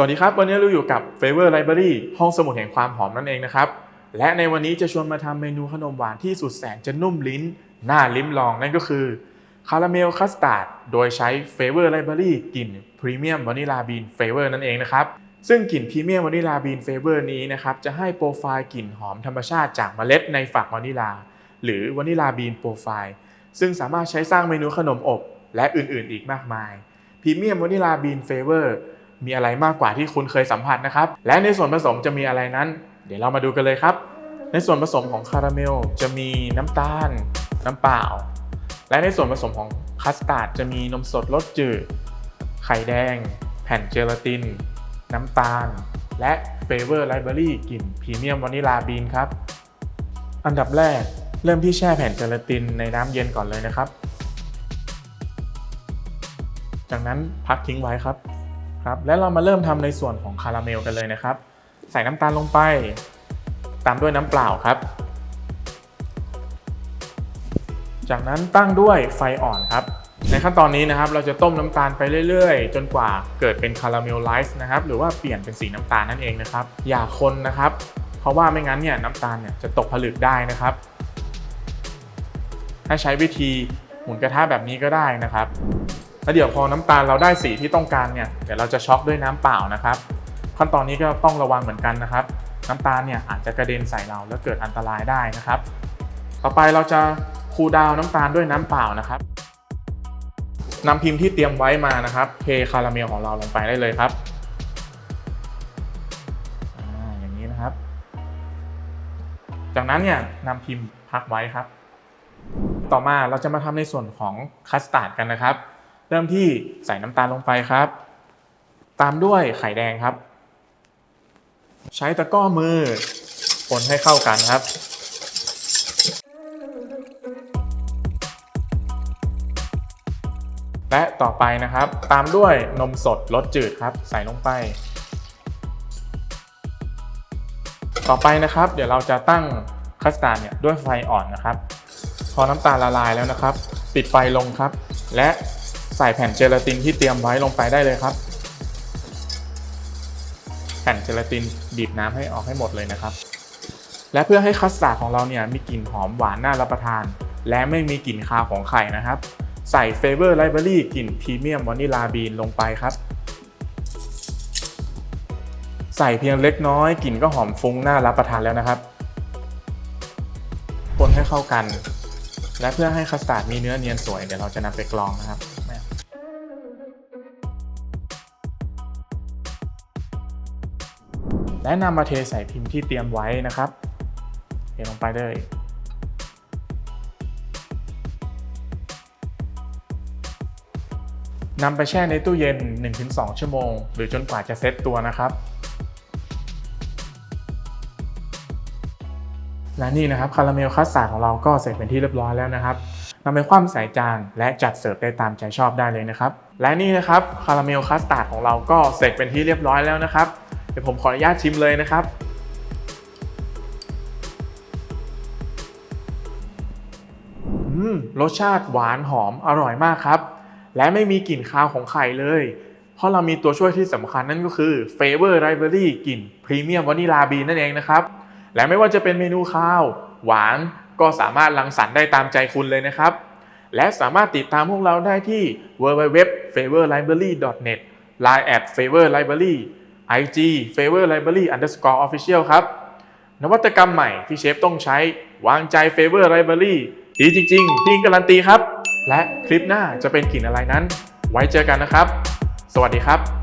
สวัสดีครับ วันนี้เราอยู่กับ f a v o r Library ห้องสมุดแห่งความหอมนั่นเองนะครับ และในวันนี้จะชวนมาทำเมนูขนมหวานที่สุดแสนจะนุ่มลิ้น น่าลิ้มลองนั่นก็คือคาราเมลคัสตาร์ดโดยใช้ f a v o r Library กลิ่นพรีเมียมวานิลาบีนเฟเวอร์นั่นเองนะครับ ซึ่งกลิ่นพรีเมียมวานิลาบีนเฟเวอร์นี้นะครับจะให้โปรไฟล์กลิ่นหอมธรรมชาติจากเมล็ดในฝักวานิลา หรือวานิลาบีนโปรไฟล์ซึ่งสามารถใช้สร้างเมนูขนมอบ และอื่นๆ อีกมากมายพรีเมียมวานิลาบีนเฟเวอร์ มีอะไรมากกว่าที่คุณเคยสัมผัสนะครับ และในส่วนผสมจะมีอะไรนั้น เดี๋ยวเรามาดูกันเลยครับ ในส่วนผสมของคาราเมลจะมีน้ำตาล น้ำเปล่า และในส่วนผสมของคัสตาร์ดจะมีนมสดรสจืด ไข่แดง แผ่นเจลาติน น้ำตาล และเฟเวอร์ไลบรารีกลิ่นพรีเมียมวานิลาบีนครับ อันดับแรกเริ่มที่แช่แผ่นเจลาตินในน้ำเย็นก่อนเลยนะครับ จากนั้นพักทิ้งไว้ครับ ครับและเรามาเริ่มทำในส่วนของคาราเมลกันเลยนะครับ ใส่น้ำตาลลงไป ตามด้วยน้ำเปล่าครับ จากนั้นตั้งด้วยไฟอ่อนครับ ในขั้นตอนนี้นะครับ เราจะต้มน้ำตาลไปเรื่อยๆ จนกว่าเกิดเป็นคาราเมลไลซ์นะครับ หรือว่าเปลี่ยนเป็นสีน้ำตาลนั่นเองนะครับ อย่าคนนะครับ เพราะว่าไม่งั้นเนี่ยน้ำตาลเนี่ยจะตกผลึกได้นะครับให้ใช้วิธีหมุนกระทะแบบนี้ก็ได้นะครับ แล้วเดี๋ยวพอน้ำตาลเราได้สีที่ต้องการเนี่ยเดี๋ยวเราจะช็อกด้วยน้ำเปล่านะครับ ขั้นตอนนี้ก็ต้องระวังเหมือนกันนะครับ น้ำตาลเนี่ยอาจจะกระเด็นใส่เราแล้วเกิดอันตรายได้นะครับ ต่อไปเราจะคูลดาวน์น้ำตาลด้วยน้ำเปล่านะครับนำพิมพ์ที่เตรียมไว้มานะครับเทคาราเมลของเราลงไปได้เลยครับอ่าอย่างนี้นะครับ จากนั้นเนี่ยนำพิมพ์พักไว้ครับ ต่อมาเราจะมาทำในส่วนของคัสตาร์ดกันนะครับ เริ่มที่ใส่น้ำตาลลงไปครับ ตามด้วยไข่แดงครับ ใช้ตะกร้อมือคนให้เข้ากันครับ และต่อไปนะครับ ตามด้วยนมสดรสจืดครับ ใส่ลงไป ต่อไปนะครับ เดี๋ยวเราจะตั้งคัสตาร์ดเนี่ยด้วยไฟอ่อนนะครับ พอน้ำตาลละลายแล้วนะครับ ปิดไฟลงครับ และ ใส่แผ่นเจลาตินที่เตรียมไว้ลงไปได้เลยครับ แผ่นเจลาตินบีบน้ำให้ออกให้หมดเลยนะครับ และเพื่อให้คัสตาร์ดของเราเนี่ยมีกลิ่นหอมหวานน่ารับประทาน และไม่มีกลิ่นคาวของไข่นะครับ ใส่เฟเวอร์ไลบรารีกลิ่นพรีเมียมวานิลาบีนลงไปครับใส่เพียงเล็กน้อยกลิ่นก็หอมฟุ้งน่ารับประทานแล้วนะครับ คนให้เข้ากัน และเพื่อให้คัสตาร์ดมีเนื้อเนียนสวยเดี๋ยวเราจะนำไปกรองนะครับ และนำมาเทใส่พิมพ์ที่เตรียมไว้นะครับเทลงไปเลยนำไปแช่ในตู้เย็น 1-2 ชั่วโมง หรือจนกว่าจะเซ็ตตัวนะครับ และนี่นะครับคาราเมลคัสตาร์ดของเราก็เสร็จเป็นที่เรียบร้อยแล้วนะครับนำไปคว่ำใส่จานและจัดเสิร์ฟได้ตามใจชอบได้เลยนะครับ และนี่นะครับคาราเมลคัสตาร์ดของเราก็เสร็จเป็นที่เรียบร้อยแล้วนะครับ เดี๋ยวผมขออนุญาตชิมเลยนะครับ อืม รสชาติหวานหอมอร่อยมากครับ และไม่มีกลิ่นคาวของไข่เลย เพราะเรามีตัวช่วยที่สำคัญนั่นก็คือ Flavor Library กลิ่นพรีเมียมวานิลาบีนนั่นเองนะครับ และไม่ว่าจะเป็นเมนูข้าว หวานก็สามารถรังสรรค์ได้ตามใจคุณเลยนะครับ และสามารถติดตามพวกเราได้ที่ www.favorlibrary.net line at favorlibrary ig favorlibrary underscore official ครับ นวัตกรรมใหม่ที่เชฟต้องใช้วางใจ Favor Library ดีจริงๆพี่การันตีครับ และคลิปหน้าจะเป็นกลิ่นอะไรนั้น ไว้เจอกันนะครับ สวัสดีครับ